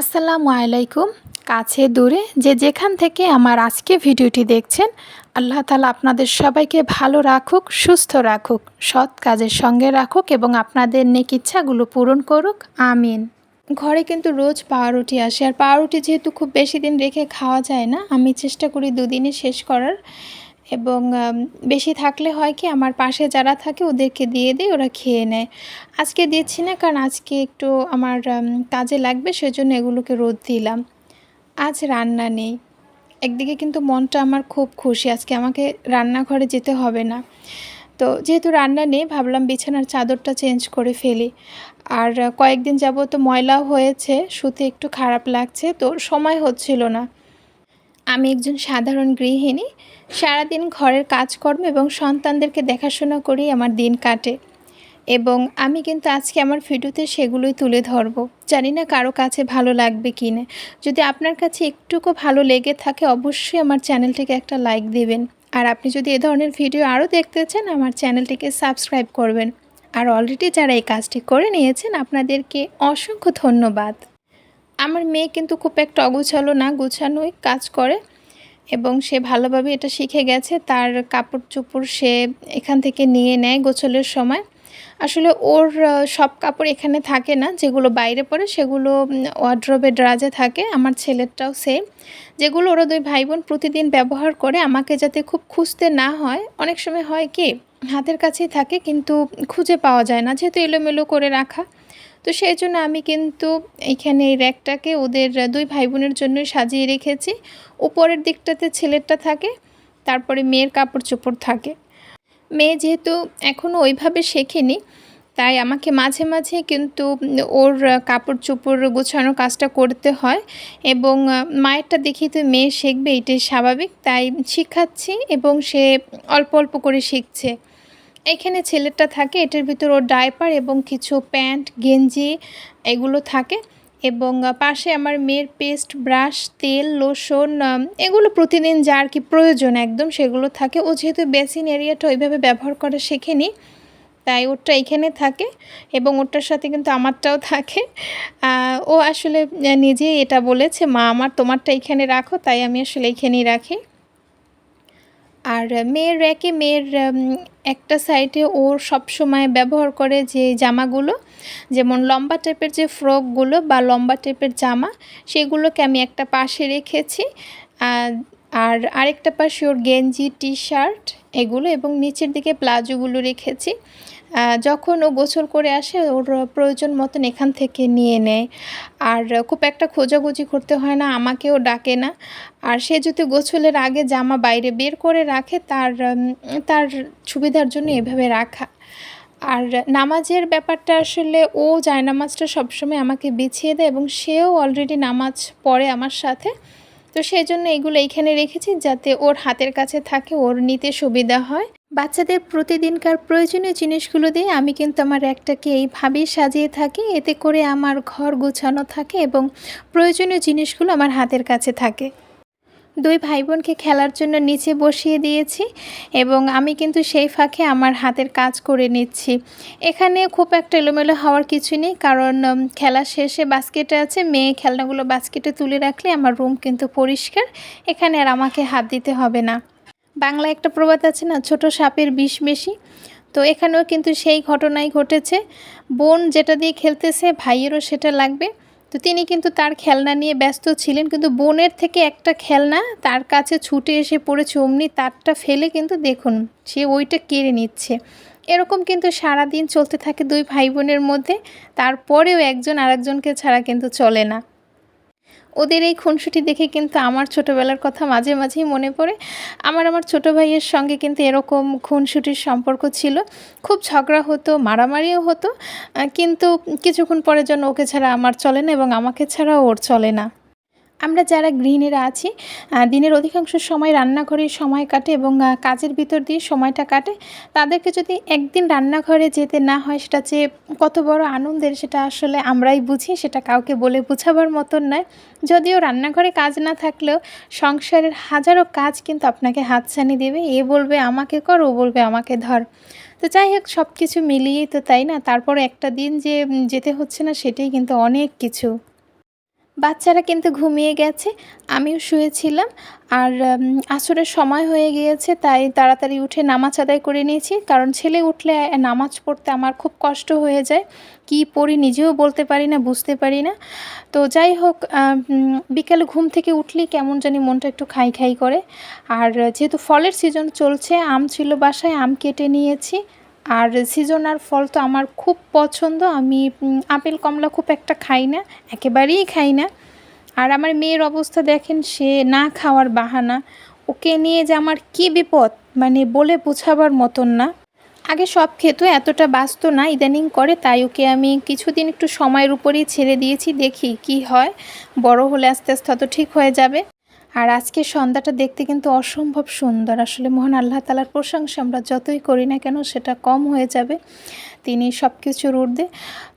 আসসালামু আলাইকুম। কাছে দূরে যে যেখান থেকে আমার আজকে ভিডিওটি দেখছেন, আল্লাহ তালা আপনাদের সবাইকে ভালো রাখুক, সুস্থ রাখুক, সৎ কাজের সঙ্গে রাখুক এবং আপনাদের নেক ইচ্ছাগুলো পূরণ করুক। আমিন। ঘরে কিন্তু রোজ পাউরুটি আসে। আর পাউরুটি যেহেতু খুব বেশি দিন রেখে খাওয়া যায় না, আমি চেষ্টা করি দুদিনে শেষ করার। এবং বেশি থাকলে হয় কি আমার পাশে যারা থাকে ওদেরকে দিয়ে দিই, ওরা খেয়ে নেয়। আজকে দিচ্ছি না কারণ আজকে একটু আমার কাজে লাগবে সেজন্য এগুলোকে রোদ দিলাম। আজ রান্না নেই। একদিকে কিন্তু মনটা আমার খুব খুশি, আজকে আমাকে রান্নাঘরে যেতে হবে না। তো যেহেতু রান্না নেই, ভাবলাম বিছানার চাদরটা চেঞ্জ করে ফেলি। আর কয়েকদিন যাব তো ময়লাও হয়েছে, শুতে একটু খারাপ লাগছে, তো সময় হচ্ছিল না। আমি একজন সাধারণ গৃহিণী। সারাদিন ঘরের কাজকর্ম এবং সন্তানদেরকে দেখাশোনা করেই আমার দিন কাটে। এবং আমি কিন্তু আজকে আমার ভিডিওতে সেগুলোই তুলে ধরবো। জানি না কারও কাছে ভালো লাগবে কি না যদি আপনার কাছে একটুকু ভালো লেগে থাকে, অবশ্যই আমার চ্যানেলটিকে একটা লাইক দেবেন। আর আপনি যদি এ ধরনের ভিডিও আরও দেখতে চান, আমার চ্যানেলটিকে সাবস্ক্রাইব করবেন। আর অলরেডি যারা এই কাজটি করে নিয়েছেন, আপনাদেরকে অসংখ্য ধন্যবাদ। আমার মেয়ে কিন্তু খুব একটা অগুছালো না, গুছানোই কাজ করে এবং সে ভালোভাবে এটা শিখে গেছে। তার কাপড় চোপড় সে এখান থেকে নিয়ে নেয় গোছলের সময়। আসলে ওর সব কাপড় এখানে থাকে না, যেগুলো বাইরে পড়ে সেগুলো ওয়ার্ড্রোবে ড্রাজে থাকে। আমার ছেলেরটাও সেম যেগুলো ওরা দুই ভাই বোন প্রতিদিন ব্যবহার করে, আমাকে যাতে খুব খুঁজতে না হয়, অনেক সময় হয় কি, হাতের কাছেই থাকে, কিন্তু খুঁজে পাওয়া যায় না। যেহেতু এলোমেলো করে রাখা তো সেই জন্য আমি কিন্তু এইখানে এই র্যাকটাকে ওদের দুই ভাই বোনের জন্যই সাজিয়ে রেখেছি। উপরের দিকটাতে ছেলেরটা থাকে, তারপরে মেয়ের কাপড় চোপড় থাকে। মেয়ে যেহেতু এখনও ওইভাবে শেখেনি, তাই আমাকে মাঝে মাঝে কিন্তু ওর কাপড় চোপড় গোছানোর কাজটা করতে হয় এবং মায়েরটা দেখি তো মেয়ে শিখবে, এটাই স্বাভাবিক। তাই শিখাচ্ছি এবং সে অল্প অল্প করে শিখছে। এখানে ছেলেটা থাকে, এটার ভিতর ওর ডাইপার এবং কিছু প্যান্ট গেঞ্জি এগুলো থাকে এবং পাশে আমার মেয়ের পেস্ট ব্রাশ তেল লোশন এগুলো প্রতিদিন যা আর কি প্রয়োজন একদম সেগুলো থাকে। ও যেহেতু বেসিন এরিয়াটা ওইভাবে ব্যবহার করা শেখেনি, তাই ওরটা এখানে থাকে এবং ওটার সাথে কিন্তু আমারটাও থাকে। ও আসলে নিজেই এটা বলেছে, মা, আমার তোমারটা এখানে রাখো, তাই আমি আসলে এখানেই রাখি। আর মেয়ের র্যাকে মেয়ের একটা সাইডে ওর সব সময় ব্যবহার করে যে জামাগুলো, যেমন লম্বা টাইপের যে ফ্রকগুলো বা লম্বা টাইপের জামা, সেগুলোকে আমি একটা পাশে রেখেছি। আর আর আরেকটা পাশে ওর গেঞ্জি টি শার্ট এগুলো এবং নিচের দিকে প্লাজোগুলো রেখেছি। যখন ও গোসল করে আসে, ওর প্রয়োজন মতন এখান থেকে নিয়ে নেয়। আর খুব একটা খোঁজাখুঁজি করতে হয় না, আমাকেও ডাকে না। আর সে যদি গোসলের আগে জামা বাইরে বের করে রাখে, তার তার সুবিধার জন্য এভাবে রাখা। আর নামাজের ব্যাপারটা আসলে ও জায়নামাজটা সবসময় আমাকে বিছিয়ে দেয় এবং সেও অলরেডি নামাজ পড়ে আমার সাথে। তো সেই জন্য এগুলো এইখানে রেখেছি যাতে ওর হাতের কাছে থাকে, ওর নিতে সুবিধা হয়। বাচ্চাদের প্রতিদিনকার প্রয়োজনীয় জিনিসগুলো দিয়ে আমি কিন্তু আমার একটাকে এইভাবেই সাজিয়ে থাকি, এতে করে আমার ঘর গুছানো থাকে এবং প্রয়োজনীয় জিনিসগুলো আমার হাতের কাছে থাকে। দুই ভাই বোনকে খেলার জন্য নিচে বসিয়ে দিয়েছি এবং আমি কিন্তু সেই ফাঁকে আমার হাতের কাজ করে নিচ্ছি। এখানে খুব একটা এলোমেলো হওয়ার কিছু নেই, কারণ খেলা শেষে বাস্কেটে আছে, মেয়ে খেলনাগুলো বাস্কেটে তুলে রাখলে আমার রুম কিন্তু পরিষ্কার, এখানে আর আমাকে হাত দিতে হবে না। বাংলা একটা প্রবাদ আছে না, ছোট সাপের বিষ বেশি। তো এখানেও কিন্তু সেই ঘটনাই ঘটেছে। বোন যেটা দিয়ে খেলতেছে, ভাইয়েরও সেটা লাগবে। তো তিনি কিন্তু তার খেলনা নিয়ে ব্যস্ত ছিলেন, কিন্তু বোনের থেকে একটা খেলনা তার কাছে ছুটে এসে পড়েছে, অমনি তারটা ফেলে কিন্তু দেখুন, সে ওইটা কেড়ে নিচ্ছে। এরকম কিন্তু সারা দিন চলতে থাকে দুই ভাই বোনের মধ্যে, তারপরেও একজন আরেকজনকে ছাড়া কিন্তু চলে না। ওদের এই খুনসুটি দেখে কিন্তু আমার ছোটোবেলার কথা মাঝে মাঝেই মনে পড়ে। আমার আমার ছোটো ভাইয়ের সঙ্গে কিন্তু এরকম খুনসুটির সম্পর্ক ছিল। খুব ঝগড়া হতো, মারামারিও হতো। কিন্তু কিছুক্ষণ পরের জন্য ওকে ছাড়া আমার চলে না এবং আমাকে ছাড়া ওর চলে না। আমরা যারা গৃহিণীরা আছি দিনের অধিকাংশ সময় রান্নাঘরে সময় কাটে এবং কাজের ভিতর দিয়ে সময়টা কাটে, তাদেরকে যদি একদিন রান্নাঘরে যেতে না হয়, সেটা যে কত বড় আনন্দের সেটা আসলে আমরাই বুঝি, সেটা কাউকে বলে বোঝাবার মতন নয়। যদিও রান্নাঘরে কাজ না থাকলেও সংসারের হাজারো কাজ কিন্তু আপনাকে হাতছানি দেবে, এ বলবে আমাকে কর, ও বলবে আমাকে ধর। তো যাই হোক সব কিছু মিলিয়েই তো তাই না? তারপর একটা দিন যে যেতে হচ্ছে না, সেটাই কিন্তু অনেক কিছু। বাচ্চারা কিন্তু ঘুমিয়ে গেছে, আমিও শুয়েছিলাম। আর আসরের সময় হয়ে গিয়েছে, তাই তাড়াতাড়ি উঠে নামাজ আদায় করে নিয়েছি। কারণ ছেলে উঠলে নামাজ পড়তে আমার খুব কষ্ট হয়ে যায়। কি পড়ি নিজেও বলতে পারি না, বুঝতে পারি না। তো যাই হোক বিকালে ঘুম থেকে উঠলেই কেমন জানি মনটা একটু খাই খাই করে। আর, যেহেতু ফলের সিজন চলছে, আম ছিল বাসায়, আম কেটে নিয়েছি। আর সিজনার ফল তো আমার খুব পছন্দ। আমি আপেল, কমলা খুব একটা খাই না, একেবারেই খাই না। আর আমার মেয়ের অবস্থা দেখেন, সে না খাওয়ার বাহানা। ওকে নিয়ে যে আমার কী বিপদ মানে বলে বোঝাবার মতন না। আগে সব খেত, এতটা বাঁচত না, ইদানিং করে, তাই ওকে আমি কিছুদিন একটু সময়ের উপরেই ছেড়ে দিয়েছি, দেখি কি হয়। বড় হলে আস্তে আস্তে হয়তো ঠিক হয়ে যাবে। আর আজকে সন্ধ্যাটা দেখতে কিন্তু অসম্ভব সুন্দর। আসলে মহান আল্লাহ তালার প্রশংসা আমরা যতই করি না কেন সেটা কম হয়ে যাবে। তিনি সব কিছুর ঊর্ধ্বে।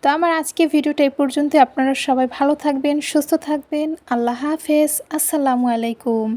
তো আমার আজকে ভিডিওটা এই পর্যন্ত আপনারা সবাই ভালো থাকবেন, সুস্থ থাকবেন। আল্লাহ হাফেজ। আসসালামু আলাইকুম।